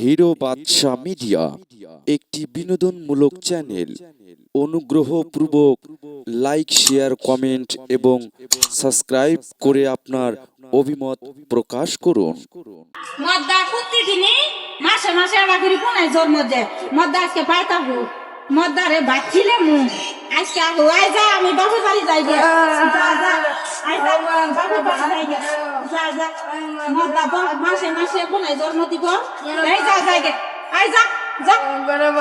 Hero বাদশা media একটি বিনোদনমূলক channel. অনুগ্রহ অনুগ্রহপূর্বক লাইক, শেয়ার, কমেন্ট এবং সাবস্ক্রাইব করে আপনার অভিমত প্রকাশ করুন। মদ্দা প্রতিদিনই মাসে মাসে করে কোনায় জন্ম দেয়। মদ্দা আজকে পাইতাবো মদ্দা রে বাচ্চিলে মু। আজকে আই যা, আমি বাবুর বাড়ি যাই বাবুর বাড়ি যাই যা যা মাসে মাসে কোনায় জন্ম দিব এই যা যাই গে আই যা যা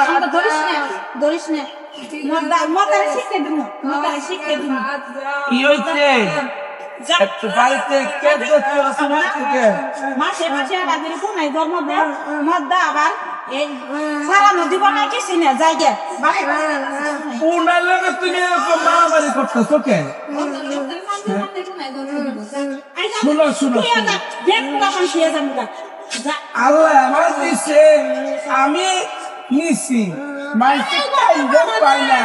আমাকে ধরিস না ধরিস না শিখতে দিব মদ্দা শিখতে দিব কি হয়েছে একটু বাড়িতে কে করছে অসুবিধা থেকে মাসে মাসে জন্ম দেয় মদ্দা আবার এই সারা নদী বানায় কি সিনে যাই গে বাবুর বাড়ি উনার লোকে তুমি মারামারি করতেছো কে শুনো, শুনো, আল্লাহ আমার দিছে আমি নিছি। মাইকে পাই না।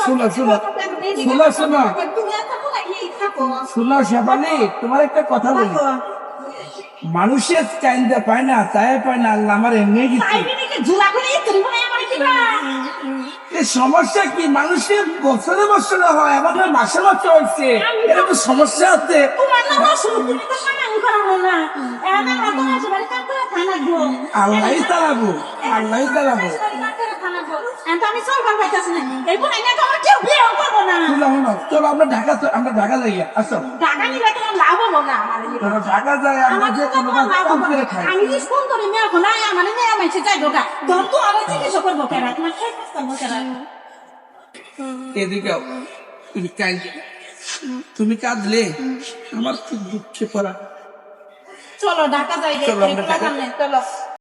শুনো, শুনো। শুনো, শুনো। শুনো। শেফালি তোমার একটা কথা বলি। মানুষের চাইতে পায় না তাই পায় না আল্লাহ আমার এমনি এই সমস্যা কি? মানুষের বছরে বছরে হয় আবার না মাসে মাসে হচ্ছে এরকম সমস্যা আছে। আল্লাহ আল্লাহ আমি চলবার পাইতেছি এই বোন আমার কেউ বিয়ে করব না শুনো শুনো চলো আমরা ঢাকা তো- আমরা ঢাকা যাই আসো। টাকা নিলে তোমার লাভ হব না আমার এই চলো ঢাকা যাই আমরা আমার যে তো কোনো তোমার লাভ কাজ হব করে খাই। আমি যে ফোন করে মেয়ে এখন আয় আমার মেয়ে মাইছে যাই ঢোকা। তোর তো আরও চিকিৎসা করব কেন? তোমার খেয়ে করব কেন এদিকে তুমি কাঁদলে। তুমি কাঁদলে আমার খুব দুঃখে পড়া। চলো ঢাকা যাই চলো, আমরা ঢাকা- চলো।